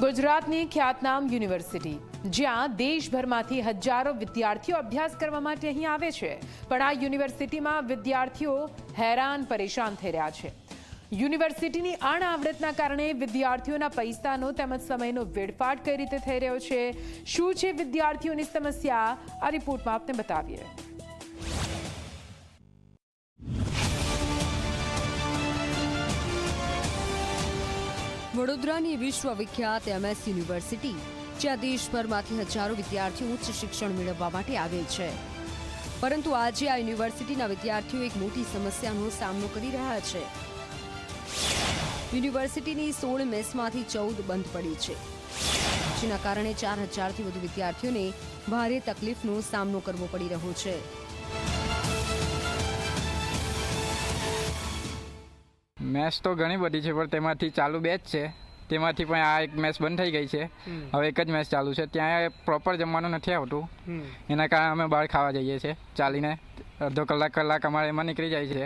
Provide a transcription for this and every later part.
ગુજરાતની ખ્યાતનામ યુનિવર્સિટી, જ્યાં દેશભરમાંથી હજારો વિદ્યાર્થીઓ અભ્યાસ કરવા માટે અહીં આવે છે. પણ આ યુનિવર્સિટીમાં વિદ્યાર્થીઓ હેરાન પરેશાન થઈ રહ્યા છે. યુનિવર્સિટીની અણઆવડતના કારણે વિદ્યાર્થીઓના પૈસાનો તેમજ સમયનો વેડફાટ કઈ રીતે થઈ રહ્યો છે? શું છે વિદ્યાર્થીઓની સમસ્યા? આ રિપોર્ટમાં આપને બતાવીએ. વડોદરાની વિશ્વવિખ્યાત એમએસ યુનિવર્સિટી, જ્યાં દેશભરમાંથી હજારો વિદ્યાર્થીઓ ઉચ્ચ શિક્ષણ મેળવવા માટે આવે છે. પરંતુ આજે આ યુનિવર્સિટીના વિદ્યાર્થીઓ એક મોટી સમસ્યાનો સામનો કરી રહ્યા છે. યુનિવર્સિટીની સોળ મેસમાંથી ચૌદ બંધ પડી છે. જેના કારણે ચાર હજારથી વધુ વિદ્યાર્થીઓને ભારે તકલીફનો સામનો કરવો પડી રહ્યો છે. મેચ તો ઘણી બધી છે પણ તેમાંથી ચાલુ બે જ છે. તેમાંથી પણ આ એક મેચ બંધ થઈ ગઈ છે. હવે એક જ મેચ ચાલુ છે. ત્યાં પ્રોપર જમવાનું નથી આવતું. એના કારણે અમે બહાર ખાવા જઈએ છીએ. ચાલીને અડધો કલાક કલાક અમારે એમાં નીકળી જાય છે.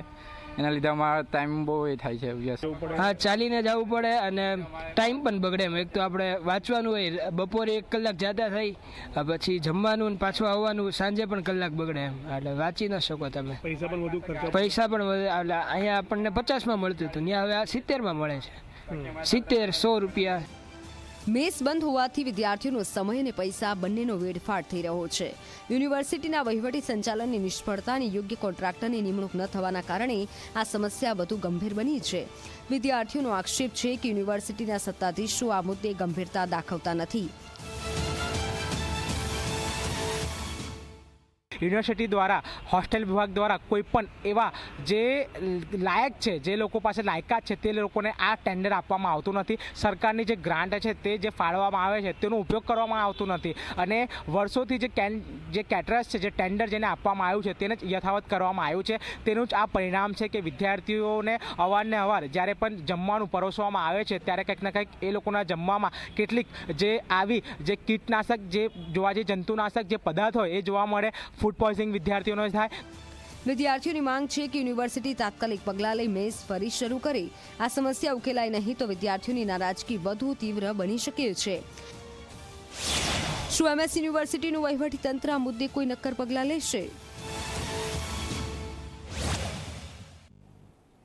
એના લીધે અમારો ટાઈમ બહુ એ થાય છે યસ હા ચાલીને જવું પડે અને ટાઈમ પણ બગડે એમ. એક તો આપણે વાંચવાનું હોય બપોરે એક કલાક જાતા થઈ પછી જમવાનું ને પાછું આવવાનું સાંજે પણ કલાક બગડે એમ. એટલે વાંચી ન શકો તમે. પૈસા પણ વધુ ખર્ચો પૈસા પણ વધે એટલે અહીંયા આપણને પચાસમાં મળતું હતું ત્યાં હવે આ સિત્તેરમાં મળે છે. સિત્તેર સો રૂપિયા. મેસ બંધ હોવાથી વિદ્યાર્થીઓનો સમય અને પૈસા બંનેનો વેડફાટ થઈ રહ્યો છે. યુનિવર્સિટીના વહીવટી સંચાલનની નિષ્ફળતા અને યોગ્ય કોન્ટ્રાક્ટરની નિમણૂક ન થવાના કારણે આ સમસ્યા વધુ ગંભીર બની છે. વિદ્યાર્થીઓનો આક્ષેપ છે કે યુનિવર્સિટીના સત્તાધીશો આ મુદ્દે ગંભીરતા દાખવતા નથી. યુનિવર્સિટી દ્વારા, હોસ્ટેલ વિભાગ દ્વારા કોઈ પણ એવા જે લાયક છે, જે લોકો પાસે લાયકાત છે, તે લોકોને આ ટેન્ડર આપવામાં આવતું નથી. સરકારની જે ગ્રાન્ટ છે, તે જે ફાળવવામાં આવે છે, તેનો ઉપયોગ કરવામાં આવતું નથી. અને વર્ષોથી જે કેન, જે કેટરસ છે, જે ટેન્ડર જેને આપવામાં આવ્યું છે, તેને જ યથાવત કરવામાં આવ્યું છે. તેનું જ આ પરિણામ છે કે વિદ્યાર્થીઓને અવારને અવાર જ્યારે પણ જમવાનું પરોસવામાં આવે છે, ત્યારે કંઈક ને કંઈક એ લોકોના જમવામાં કેટલીક જે આવી જે કીટનાશક, જે જોવા જે જંતુનાશક જે પદાર્થ હોય, એ જોવા મળે. ફૂડ પોઈઝનિંગ વિદ્યાર્થીઓનો થાય. વિદ્યાર્થીઓની માંગ છે કે યુનિવર્સિટી તાત્કાલિક પગલાં લઈ મેસ ફરી શરૂ કરે. આ સમસ્યા ઉકેલાય નહીં તો વિદ્યાર્થીઓની નારાજગી વધુ તીવ્ર બની શકે છે. શું એમએસ યુનિવર્સિટીનું વહીવટી તંત્ર આ મુદ્દે કોઈ નક્કર પગલાં લેશે?